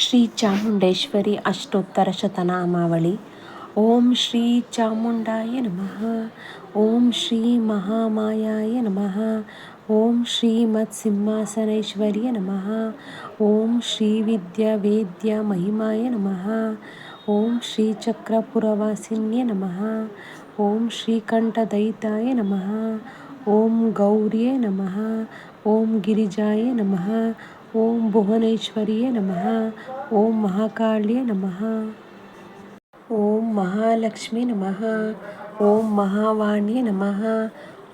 श्रीचामुण्डेश्वरी अष्टोत्तरशतनामावळि ॐ श्रीचामुण्डाय नमः। ॐ श्रीमहामायाय नमः। ॐ श्रीमत्सिंहासनेश्वर्य नमः। ॐ श्रीविद्यावेद्यामहिमाय नमः। ॐ श्रीचक्रपुरवासिन्य नमः। ॐ श्रीकण्ठदयिताय नमः। ॐ गौर्ये नमः। ॐ गिरिजाय नमः। ॐ भुवनेश्वर्ये नमः। ॐ महाकाल्ये नमः। ॐ महालक्ष्मी नमः। ॐ महावाण्ये नमः।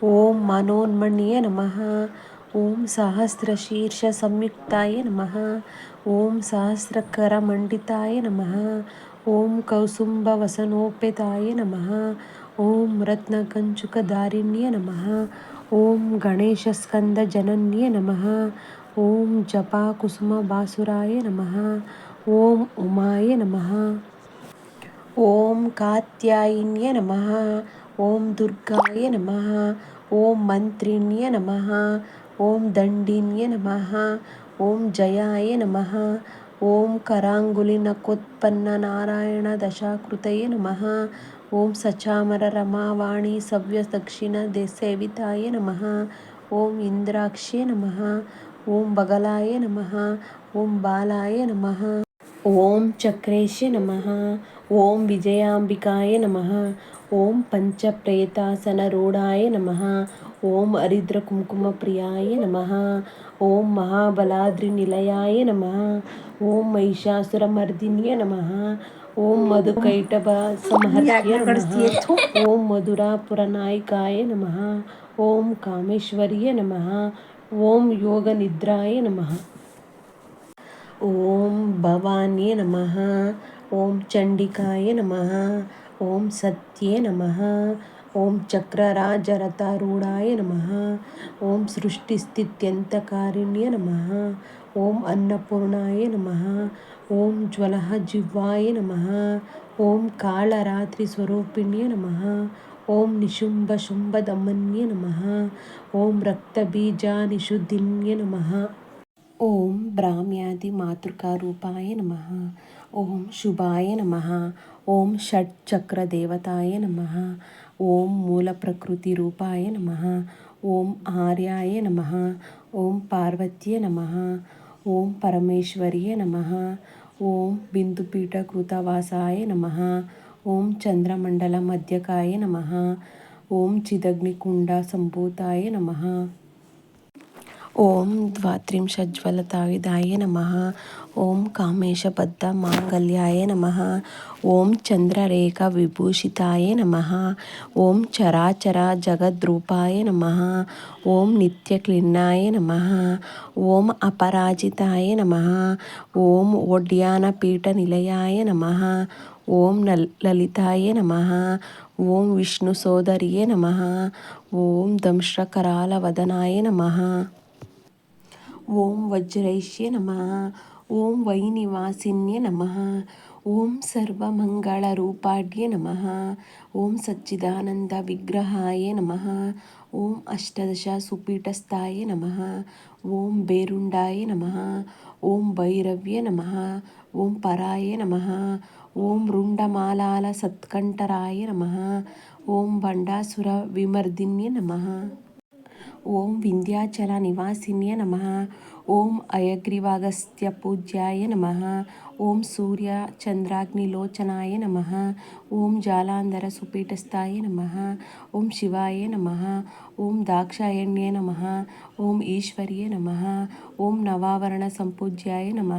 ॐ मनोन्मण्ये नमः। ॐ सहस्रशीर्षसंयुक्ताय नमः। ॐ सहस्रकरमण्डिताय नमः। ॐ कौसुम्बवसनोपेताय नमः। ॐ रत्नकञ्चुकदारिण्ये नमः। ॐ गणेशस्कन्दजनन्ये नमः। ॐ जपाकुसुमासुराय नमः। ॐ उमाय नमः। ॐ कात्यायिन्य नमः। ॐ दुर्गाय नमः। ॐ मन्त्रिण्य नमः। ॐ दण्डिन्य नमः। ॐ जयाय नमः। ॐ कराङ्गुलिनकोत्पन्ननारायणदशाकृतये नमः। ॐ सचामररमावाणी सचामररमावाणीसव्यदक्षिणसेविताय नमः। ॐ इन्द्राक्ष्ये नमः। ಓಂ ಬಗಲಾಯ ನಮಃ ಓಂ ಬಾಲಾಯ ನಮಃ ಓಂ ಚಕ್ರೇಶ ನಮಃ ಓಂ ವಿಜಯಾಂಬಿಕಾಯ ನಮಃ ಓಂ ಪಂಚಪ್ರೇತಾಸನರೂಡಾಯೇ ನಮಃ ಓಂ ಹರಿದ್ರ ಕುಂಕುಮ ಪ್ರಿಯಾಯ ನಮಃ ಓಂ ಮಹಾಬಲಾದ್ರಿ ನಿಲಯಾಯ ನಮಃ ಓಂ ಮಹಿಷಾಸುರ ಮರ್ದಿನಿಯ ನಮಃ ಓಂ ಮಧುಕೈಟಭ ಸಂಹರ್ತಿಯ ನಮಃ ಓಂ ಮಧುರಾಪುರ ನಾಯಕಾಯ ನಮಃ ಓಂ ಕಾಮೇಶ್ವರಿಯ ನಮಃ ఓం యోగ నిద్రాయ నమ. ఓం భవాన్యే నమ. ఓం చండికాయ నమ. ఓం సత్యే నమ. ఓం చక్రరాజరతారూఢాయ నమ. ఓం సృష్టిస్థిత్యంతకారిణ్య నమ. ఓం అన్నపూర్ణాయ నమ. ఓం జ్వల జిహ్వాయ నమ. ఓం కాళరాత్రి స్వరూపిణ్య నమ. ఓం నిశుంభ శుంభదమన్య నమ. ఓం రక్తబీజానిషుద్ధిన్య నమ. ఓం బ్రాహ్మ్యాది మాతృకారూపాయ నమ. ఓం శుభాయ నమ. ఓం షట్చక్రదేవతాయ నమ. ఓం మూల ప్రకృతి రూపాయ నమ. ఓం ఆర్యాయ నమ. ఓం పార్వత్య నమ. ఓం పరమేశ్వర్య నమ. ఓం బిందుపీఠకృతవాసాయ నమ. ఓం చంద్రమండల మధ్యకాయ నమ. ఓం చిదగ్నికుండ సంభూతాయ నమ. ఓం ద్వాత్రింశజ్వలతాయుధాయ నమ. ఓం కామేశబద్ధ మాంగళ్యాయ నమ. ఓం చంద్రరేఖ విభూషితాయ నమ. ఓం చరాచర జగద్రూపాయ నమ. ఓం నిత్యక్లిన్నాయ నమ. ఓం అపరాజితాయ నమ. ఓం ఓడ్యానపీఠ నిలయాయ నమ. ఓం లలితాయే నమ ఓం విష్ణు సోదరియే నమ ఓం దంశ్రకరాల వదనాయ నమ. ఓం వజ్రైష్యే నమ ఓం వైనివాసిన్య నమ ఓం సర్వమంగళరూపాఢ్యే నమ ఓం సచ్చిదానంద విగ్రహాయ నమ ఓం అష్టదశ సుపీఠస్థాయ నమ ఓం బేరుండాయ నమ ఓం భైరవ్య నమ ఓం పరాయ నమ ఓం రుండమాలాల సత్కంఠరాయ నమ. ఓం బండాసుర విమర్దిన్య నమ. ఓం వింధ్యాచల నివాసిన్య నమ. ఓం అయగ్రీవాగస్త్య పూజ్యాయ నమ. ఓం సూర్య చంద్రాగ్నిలోచనాయ నమ. ఓం జాలాంధర సుపీఠస్థాయ నమ. ఓం శివాయ నమ. ఓం దాక్షాయణ్యే నమ. ఓం ఈశ్వర్య నమ. ఓం నవావరణ సంపూజ్యాయ నమ.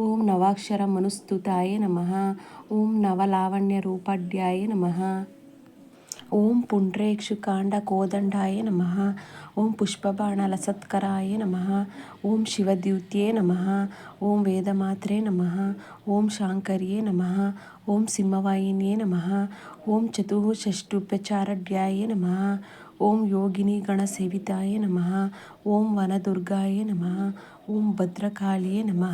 ఓం నవాక్షర మనుస్తుతాయ నమ. ఓం నవలావణ్య రూపాఢ్యాయ నమ. ஓம் புண்ட்ரேக்ஷுகாண்ட கோதண்டாய நம ஓம் புஷ்பபாணலசத்கராய நம ஓம் சிவத்யூத்தியே நம ஓம் வேதமாத்ரே நம ஓம் சாங்கரியே நம ஓம் சிம்மவாயினியே நம ஓம் சதுஷஷ்டுபச்சாரட்யாய நம ஓம் யோகினி கணசேவிதாய நம ஓம் வனதுர்காய நம ஓம் பத்ரகாளியே நம